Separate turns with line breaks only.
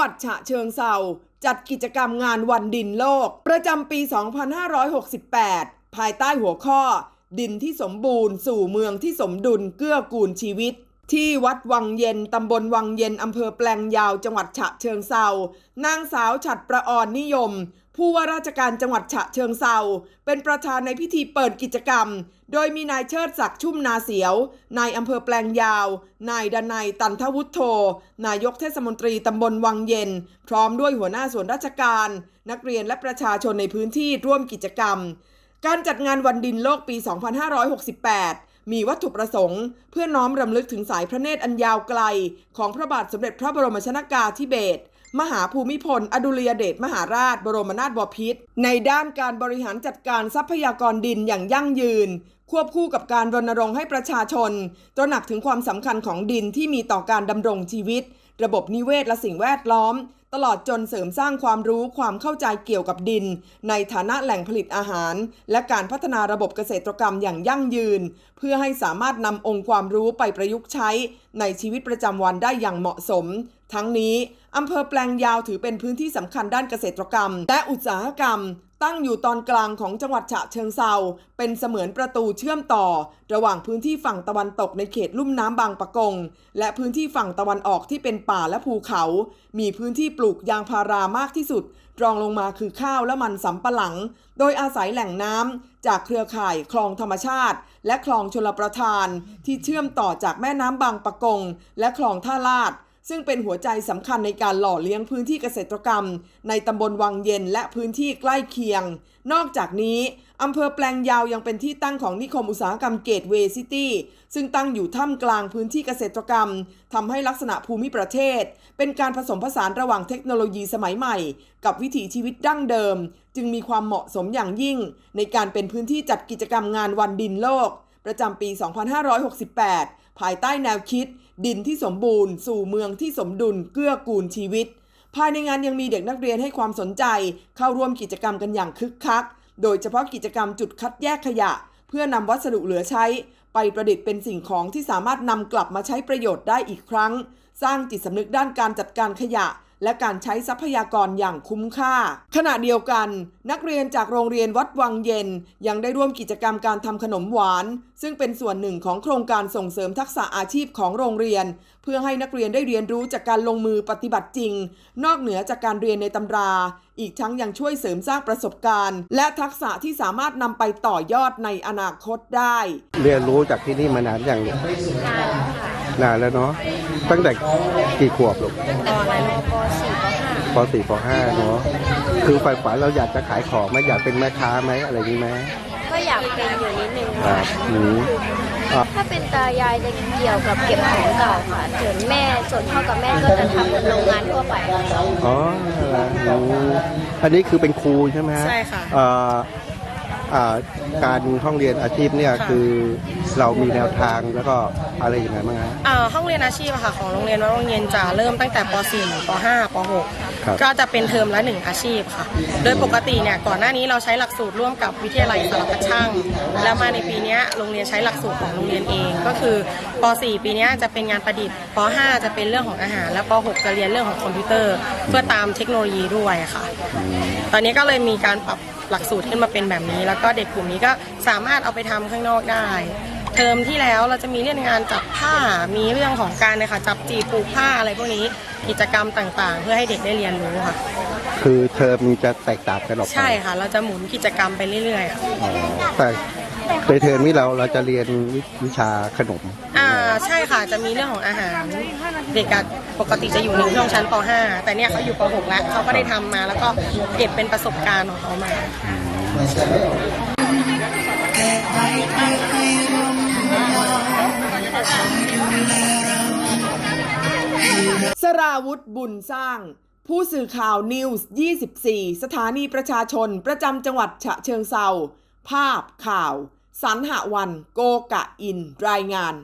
วัดฉะเชิงเซาจัดกิจกรรมงานวันดินโลก ประจำปี 2568 ภายใต้หัวข้อ ดินที่สมบูรณ์สู่เมืองที่สมดุลเกื้อกูลชีวิต ที่วัดวังเย็น ตำบลวังเย็น อำเภอแปลงยาว จังหวัดฉะเชิงเซานางสาวฉัดประออนนิยม ผู้ว่าราชการจังหวัดฉะเชิงเซาเป็นประธานในพิธีเปิดกิจกรรม โดยมีนายเชิดศักดิ์ชุ่มนาเสียว นายอำเภอแปลงยาว นายดนัยตันทวุฒโธนายกเทศมนตรีตำบลวังเย็น พร้อมด้วยหัวหน้าส่วนราชการ นักเรียนและประชาชนในพื้นที่ร่วมกิจกรรม การจัดงานวันดินโลกปี 2568มีวัตถุประสงค์ เพื่อน้อมรำลึกถึงสายพระเนตรอันยาวไกล ของพระบาทสมเด็จพระบรมชนากาธิเบศร มหาภูมิพล อดุลยเดชมหาราช บรมนาถบพิตรในด้านการบริหารจัดการทรัพยากรดินอย่างยั่งยืน ควบคู่กับการรณรงค์ให้ประชาชน ตระหนักถึงความสำคัญของดินที่มีต่อการดำรงชีวิต ระบบนิเวศและสิ่งแวดล้อม ตลอดจนเสริมสร้างความรู้ความเข้าใจเกี่ยวกับดิน ในฐานะแหล่งผลิตอาหาร และการพัฒนาระบบเกษตรกรรมอย่างยั่งยืน เพื่อให้สามารถนำองค์ความรู้ไปประยุกต์ใช้ ในชีวิตประจำวันได้อย่างเหมาะสม ทั้งนี้อำเภอแปลงยาวถือเป็นพื้นที่สำคัญด้านเกษตรกรรม และอุตสาหกรรม ตั้งอยู่ตอนกลางของจังหวัดฉะเชิงเซาเป็นเสมือนประตูเชื่อมต่อ ระหว่างพื้นที่ฝั่งตะวันตกในเขตลุ่มน้ำบางปะกง และพื้นที่ฝั่งตะวันออกที่เป็นป่าและภูเขา มีพื้นที่ปลูกยางพารามากที่สุด รองลงมาคือข้าวและมันสำปะหลัง โดยอาศัยแหล่งน้ำจากเครือข่ายคลองธรรมชาติ และคลองชลประทาน ที่เชื่อมต่อจากแม่น้ำบางปะกง และคลองท่าลาด ซึ่งเป็นหัวใจสำคัญในการหล่อเลี้ยงพื้นที่เกษตรกรรม ในตำบลวังเย็นและพื้นที่ใกล้เคียง นอกจากนี้อำเภอแปลงยาวยังเป็นที่ตั้งของนิคมอุตสาหกรรมเกตเวย์ซิตี้ซึ่งตั้งอยู่ท่ามกลางพื้นที่เกษตรกรรมทำให้ลักษณะภูมิประเทศ เป็นการผสมผสานระหว่างเทคโนโลยีสมัยใหม่ กับวิถีชีวิตดั้งเดิม จึงมีความเหมาะสมอย่างยิ่ง ในการเป็นพื้นที่จัดกิจกรรมงานวันดินโลก ประจำปี 2568 ภายใต้แนวคิด ดินที่สมบูรณ์ สู่เมืองที่สมดุลเกื้อกูลชีวิต ภายในงานยังมีเด็กนักเรียนให้ความสนใจ เข้าร่วมกิจกรรมกันอย่างคึกคัก โดยเฉพาะกิจกรรมจุดคัดแยกขยะ เพื่อนำวัสดุเหลือใช้ ไปประดิษฐ์เป็นสิ่งของที่สามารถนำกลับมาใช้ประโยชน์ได้อีกครั้ง สร้างจิตสำนึกด้านการจัดการขยะ และการใช้ทรัพยากรอย่างคุ้มค่า ขณะเดียวกัน นักเรียนจากโรงเรียนวัดวังเย็น ยังได้ร่วมกิจกรรมการทำขนมหวาน ซึ่งเป็นส่วนหนึ่งของโครงการส่งเสริมทักษะอาชีพของโรงเรียน เพื่อให้นักเรียนได้เรียนรู้จากการลงมือปฏิบัติจริง นอกเหนือจากการเรียนในตำรา อีกทั้งยังช่วยเสริมสร้างประสบการณ์ และทักษะที่สามารถนำไปต่อยอดในอนาคตได้
เรียนรู้จากที่นี่มานานอย่างเนี่ย
นานค่ะ
นานแล้วเนาะตั้งแต่กี่ขวบลูก
แต่ประมาณป .4 ป
ป .4 ป .5 เนาะคือฝ่ายฝันเราอยากจะขายของไหมอยากเป็นแม่ค้าไหมอะไรนี้ไหม
.5 ก็อยากเป็นอยู่นิดนึง
ครั
ค่ะ
บอืมอะ
ถ้าเป็นตายายจะเกี่ยวกับเก็บของเก่าค่ะส่วนแม่ส่วนพ่อกับแม่ก็จะทำโรงงานทั่วไปค่ะ
อ๋ออืมอันนี้คือเป็นครูใช่ไหมฮะ
ใช่ค่ะ
เอ่ออ่า การห้องเรียนอาชีพเนี่ย
ค่ะ
คือเรามีแนวทางแล้วก็อะไรอย่างไรบ้างฮะ
อ่าห้องเรียนอาชีพอะค่ะของโรงเรียนวัดวังเย็นจะเริ่มตั้งแต่ป .4 ป .5 ป
ครับ
.6 ก็จะเป็นเทอมละหนึ่งอาชีพค่ะ โดยปกติเนี่ยก่อนหน้านี้เราใช้หลักสูตรร่วมกับวิทยาลัยสารพัดช่าง แล้วมาในปีเนี้ยโรงเรียนใช้หลักสูตรของโรงเรียนเอง ก็คือป .4 ปีเนี้ยจะเป็นงานประดิษฐ์ป .5 จะเป็นเรื่องของอาหาร และป .6 จะเรียนเรื่องของคอมพิวเตอร์ เพื่อตามเทคโนโลยีด้วยค่ะ ตอนนี้ก็เลยมีการปรับหลักสูตรขึ้นมาเป็นแบบนี้ แล้วก็เด็กกลุ่มนี้ก็สามารถเอาไปทำข้างนอกได้ เทอมที่แล้วเราจะมีเรื่องงานจับผ้า มีเรื่องของการนะคะจับจีบปลูกผ้าอะไรพวกนี้ กิจกรรมต่างๆ เพื่อให้เด็กได้เรียนรู้ค่ะ
คือเทอมจะแตกต่างกันออกไป
ใช่ค่ะ เราจะหมุนกิจกรรมไปเรื่อยๆค่ะ
อ๋อแต่ในเทอมนี้เราเราจะเรียนวิวิชาขนม
อ่าใช่ค่ะจะมีเรื่องของอาหารเด็กอะปกติจะอยู่ในช่วงชั้นป .5 แต่เนี่ยเขาอยู่ป .6 แล้วเขาก็ได้ทำมาแล้วก็เก็บเป็นประสบการณ์ของเขามา
สราวุธบุญสร้าง ผู้สื่อข่าวนิวส์ 24 สถานีประชาชนประจำจังหวัดฉะเชิงเซาภาพข่าว สันหวัน โกกะอิน รายงาน